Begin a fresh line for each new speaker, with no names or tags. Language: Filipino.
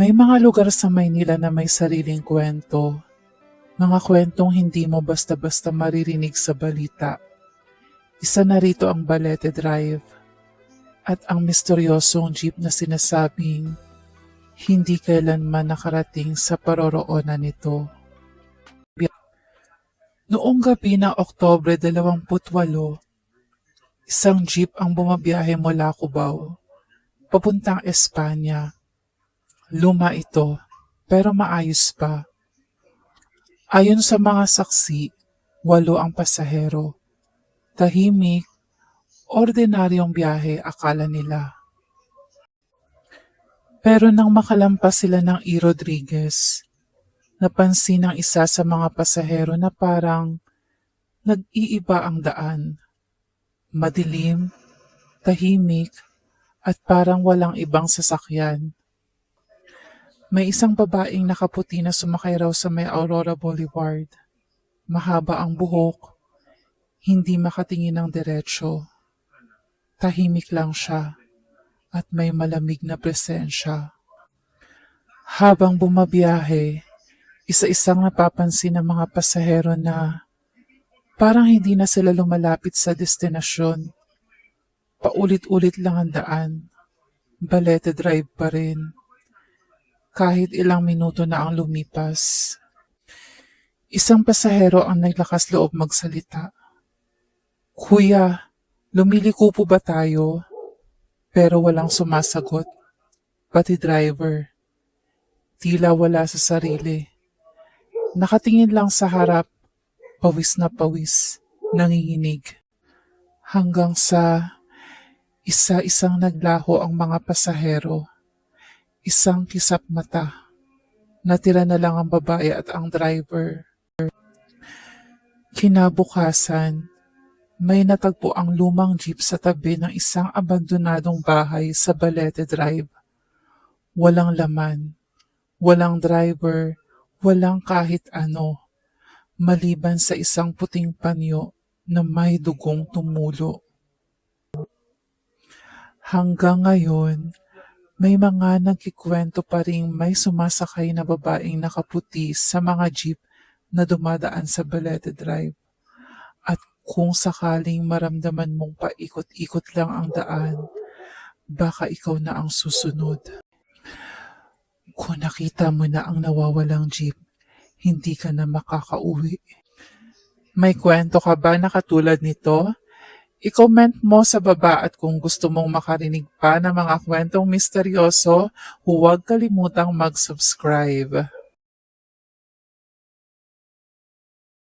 May mga lugar sa Maynila na may sariling kwento. Mga kwentong hindi mo basta-basta maririnig sa balita. Isa na rito ang Balete Drive at ang misteryosong jeep na sinasabing hindi kailanman nakarating sa paroroonan nito. Noong gabi ng Oktobre 28, isang jeep ang bumabiyahe mula Cubao, papuntang Espanya. Luma ito, pero maayos pa. Ayon sa mga saksi, walo ang pasahero. Tahimik, ordinaryong biyahe akala nila. Pero nang makalampas sila ng E. Rodriguez, napansin ng isa sa mga pasahero na parang nag-iiba ang daan. Madilim, tahimik, at parang walang ibang sasakyan. May isang babaeng nakaputi na sumakay raw sa may Aurora Boulevard. Mahaba ang buhok, hindi makatingin ng diretsyo. Tahimik lang siya at may malamig na presensya. Habang bumabiyahe, isa-isang napapansin ng mga pasahero na parang hindi na sila lumalapit sa destinasyon. Paulit-ulit lang ang daan. Balete drive pa rin. Kahit ilang minuto na ang lumipas. Isang pasahero ang naglakas loob magsalita. Kuya, lumiliko po ba tayo? Pero walang sumasagot. Pati driver. Tila wala sa sarili. Nakatingin lang sa harap, pawis na pawis, nanginginig. Hanggang sa isa-isang naglaho ang mga pasahero. Isang kisap mata. Natira na lang ang babae at ang driver. Kinabukasan, may natagpo ang lumang jeep sa tabi ng isang abandonadong bahay sa Balete Drive. Walang laman, walang driver, walang kahit ano, maliban sa isang puting panyo na may dugong tumulo. Hanggang ngayon, may mga nagkikwento pa rin may sumasakay na babaeng nakaputi sa mga jeep na dumadaan sa Balete Drive. At kung sakaling maramdaman mong paikot-ikot lang ang daan, baka ikaw na ang susunod. Kung nakita mo na ang nawawalang jeep, hindi ka na makakauwi. May kwento ka ba na katulad nito? I-comment mo sa baba at kung gusto mong makarinig pa ng mga kwentong misteryoso, huwag kalimutang mag-subscribe.